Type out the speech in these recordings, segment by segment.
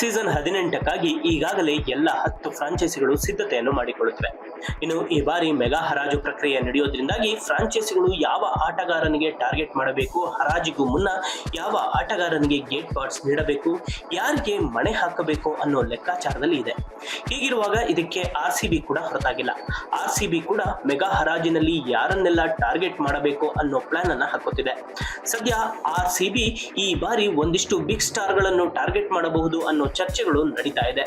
Season ಹದಿನೆಂಟಕ್ಕಾಗಿ ಈಗಾಗಲೇ ಎಲ್ಲ ಹತ್ತು ಫ್ರಾಂಚೈಸಿಗಳು ಸಿದ್ಧತೆಯನ್ನು ಮಾಡಿಕೊಳ್ಳುತ್ತಿವೆ. ಇನ್ನು ಈ ಬಾರಿ ಮೆಗಾ ಹರಾಜು ಪ್ರಕ್ರಿಯೆ ನಡೆಯೋದ್ರಿಂದಾಗಿ ಫ್ರಾಂಚೈಸಿಗಳು ಯಾವ ಆಟಗಾರನಿಗೆ ಟಾರ್ಗೆಟ್ ಮಾಡಬೇಕು, ಹರಾಜಿಗೂ ಮುನ್ನ ಯಾವ ಆಟಗಾರನಿಗೆ ಗೇಟ್ ಪಾರ್ಟ್ಸ್ ನೀಡಬೇಕು, ಯಾರಿಗೆ ಮಣೆ ಹಾಕಬೇಕು ಅನ್ನೋ ಲೆಕ್ಕಾಚಾರದಲ್ಲಿ ಇದೆ. ಹೀಗಿರುವಾಗ ಇದಕ್ಕೆ ಆರ್ ಸಿ ಕೂಡ ಹೊರತಾಗಿಲ್ಲ. ಆರ್ ಸಿ ಬಿ ಕೂಡ ಮೆಗಾ ಹರಾಜಿನಲ್ಲಿ ಯಾರನ್ನೆಲ್ಲ ಟಾರ್ಗೆಟ್ ಮಾಡಬೇಕು ಅನ್ನೋ ಪ್ಲಾನ್ ಅನ್ನ ಹಾಕುತ್ತಿದೆ. ಸದ್ಯ ಆರ್ ಸಿ ಈ ಬಾರಿ ಒಂದಿಷ್ಟು ಬಿಗ್ ಸ್ಟಾರ್ಗಳನ್ನು ಟಾರ್ಗೆಟ್ ಮಾಡಬಹುದು ಅನ್ನೋ ಚರ್ಚೆಗಳು ನಡೀತಾ ಇದೆ.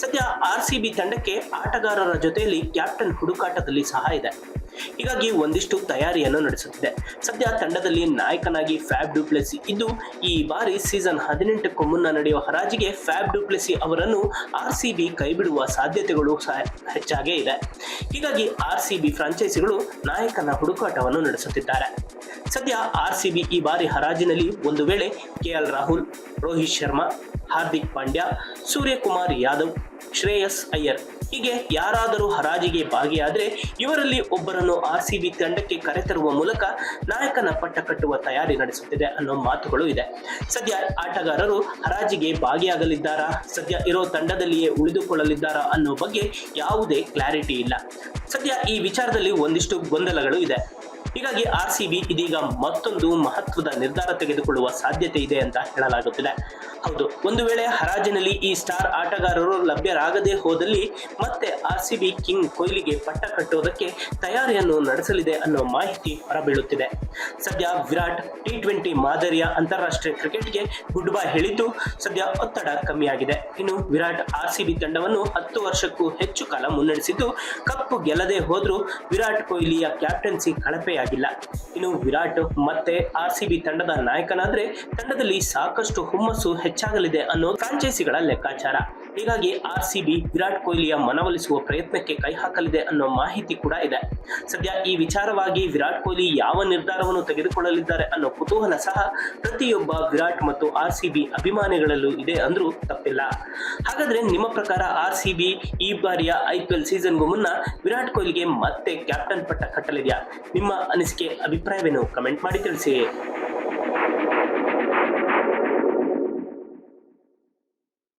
ಸದ್ಯ ಆರ್ ಸಿ ತಂಡಕ್ಕೆ ಆಟಗಾರರ ಜೊತೆಯಲ್ಲಿ ಕ್ಯಾಪ್ಟನ್ ಹುಡುಕಾಟದಲ್ಲಿ ಸಹ ಇದೆ. ಹೀಗಾಗಿ ಒಂದಿಷ್ಟು ತಯಾರಿಯನ್ನು ನಡೆಸುತ್ತಿದೆ. ಸದ್ಯ ತಂಡದಲ್ಲಿ ನಾಯಕನಾಗಿ ಫ್ಯಾಬ್ ಡುಪ್ಲೆಸಿ ಇದ್ದು, ಈ ಬಾರಿ ಸೀಸನ್ ಹದಿನೆಂಟಕ್ಕೂ ಮುನ್ನ ನಡೆಯುವ ಹರಾಜಿಗೆ ಫ್ಯಾಬ್ ಡುಪ್ಲೆಸಿ ಅವರನ್ನು ಆರ್ ಸಿ ಬಿ ಕೈಬಿಡುವ ಸಾಧ್ಯತೆಗಳು ಹೆಚ್ಚಾಗೇ ಇದೆ. ಹೀಗಾಗಿ ಆರ್ ಸಿ ಬಿ ಫ್ರಾಂಚೈಸಿಗಳು ನಾಯಕನ ಹುಡುಕಾಟವನ್ನು ನಡೆಸುತ್ತಿದ್ದಾರೆ. ಸದ್ಯ ಆರ್ ಸಿ ಬಿ ಈ ಬಾರಿ ಹರಾಜಿನಲ್ಲಿ ಒಂದು ವೇಳೆ ಕೆ ಎಲ್ ರಾಹುಲ್, ರೋಹಿತ್ ಶರ್ಮಾ, ಹಾರ್ದಿಕ್ ಪಾಂಡ್ಯ, ಸೂರ್ಯಕುಮಾರ್ ಯಾದವ್, ಶ್ರೇಯಸ್ ಅಯ್ಯರ್ ಹೀಗೆ ಯಾರಾದರೂ ಹರಾಜಿಗೆ ಭಾಗಿಯಾದರೆ ಇವರಲ್ಲಿ ಒಬ್ಬರನ್ನು ಆರ್ ಸಿ ಬಿ ತಂಡಕ್ಕೆ ಕರೆತರುವ ಮೂಲಕ ನಾಯಕನ ಪಟ್ಟ ಕಟ್ಟುವ ತಯಾರಿ ನಡೆಸುತ್ತಿದೆ ಅನ್ನೋ ಮಾತುಗಳು ಇದೆ. ಸದ್ಯ ಆಟಗಾರರು ಹರಾಜಿಗೆ ಭಾಗಿಯಾಗಲಿದ್ದಾರಾ? ಸದ್ಯ ಇರೋ ತಂಡದಲ್ಲಿಯೇ ಉಳಿದುಕೊಳ್ಳಲಿದ್ದಾರಾ ಅನ್ನೋ ಬಗ್ಗೆ ಯಾವುದೇ ಕ್ಲಾರಿಟಿ ಇಲ್ಲ. ಸದ್ಯ ಈ ವಿಚಾರದಲ್ಲಿ ಒಂದಿಷ್ಟು ಗೊಂದಲಗಳು ಇದೆ. ಹೀಗಾಗಿ ಆರ್ ಸಿ ಇದೀಗ ಮತ್ತೊಂದು ಮಹತ್ವದ ನಿರ್ಧಾರ ತೆಗೆದುಕೊಳ್ಳುವ ಸಾಧ್ಯತೆ ಇದೆ ಅಂತ ಹೇಳಲಾಗುತ್ತಿದೆ. ಹೌದು, ಒಂದು ವೇಳೆ ಹರಾಜಿನಲ್ಲಿ ಈ ಸ್ಟಾರ್ ಆಟಗಾರರು ಲಭ್ಯರಾಗದೇ ಹೋದಲ್ಲಿ ಮತ್ತೆ ಆರ್ ಸಿ ಕಿಂಗ್ ಕೊಹ್ಲಿಗೆ ಪಟ್ಟ ಕಟ್ಟುವುದಕ್ಕೆ ತಯಾರಿಯನ್ನು ನಡೆಸಲಿದೆ ಅನ್ನೋ ಮಾಹಿತಿ ಹೊರಬೀಳುತ್ತಿದೆ. ಸದ್ಯ ವಿರಾಟ್ ಟಿ ಟ್ವೆಂಟಿ ಮಾದರಿಯ ಅಂತಾರಾಷ್ಟ್ರೀಯ ಕ್ರಿಕೆಟ್ಗೆ ಗುಡ್ ಬೈ ಹೇಳಿದ್ದು ಸದ್ಯ ಒತ್ತಡ ಕಮ್ಮಿಯಾಗಿದೆ. ಇನ್ನು ವಿರಾಟ್ ಆರ್ ಸಿ ಬಿ ತಂಡವನ್ನು ಹತ್ತು ವರ್ಷಕ್ಕೂ ಹೆಚ್ಚು ಕಾಲ ಮುನ್ನಡೆಸಿದ್ದು ಕಪ್ಪು ಗೆಲ್ಲದೆ ಹೋದ್ರೂ ವಿರಾಟ್ ಕೊಹ್ಲಿಯ ಕ್ಯಾಪ್ಟನ್ಸಿ ಕಳಪೆಯಾಗಿಲ್ಲ. ಇನ್ನು ವಿರಾಟ್ ಮತ್ತೆ ಆರ್ ಸಿ ತಂಡದ ನಾಯಕನಾದ್ರೆ ತಂಡದಲ್ಲಿ ಸಾಕಷ್ಟು ಹುಮ್ಮಸ್ಸು ಹೆಚ್ಚಾಗಲಿದೆ ಅನ್ನೋ ಫ್ರಾಂಚೈಸಿಗಳ ಲೆಕ್ಕಾಚಾರ. ಹೀಗಾಗಿ ಆರ್ ಸಿ ವಿರಾಟ್ ಕೊಹ್ಲಿಯ ಮನವೊಲಿಸುವ ಪ್ರಯತ್ನಕ್ಕೆ ಕೈ ಹಾಕಲಿದೆ ಅನ್ನೋ ಮಾಹಿತಿ ಕೂಡ ಇದೆ. ಸದ್ಯ ಈ ವಿಚಾರವಾಗಿ ವಿರಾಟ್ ಕೊಹ್ಲಿ ಯಾವ ನಿರ್ಧಾರವನ್ನು ತೆಗೆದುಕೊಳ್ಳಲಿದ್ದಾರೆ ಅನ್ನೋ ಕುತೂಹಲ ಸಹ ಪ್ರತಿಯೊಬ್ಬ ವಿರಾಟ್ ಮತ್ತು ಆರ್ ಸಿ ಅಭಿಮಾನಿಗಳಲ್ಲೂ ಇದೆ ಅಂದ್ರೂ ತಪ್ಪಿಲ್ಲ. ಹಾಗಾದ್ರೆ ನಿಮ್ಮ ಪ್ರಕಾರ ಆರ್ ಸಿ ಈ ಬಾರಿಯ ಐ ಪಿ ಎಲ್ ಸೀಸನ್ಗೂ ಮುನ್ನ ವಿರಾಟ್ ಕೊಹ್ಲಿಗೆ ಮತ್ತೆ ಕ್ಯಾಪ್ಟನ್ ಪಟ್ಟ ಕಟ್ಟಲಿದೆಯಾ? ನಿಮ್ಮ ಅನಿಸಿಕೆ, ಅಭಿಪ್ರಾಯವೇನು? ಕಮೆಂಟ್ ಮಾಡಿ ತಿಳಿಸಿ.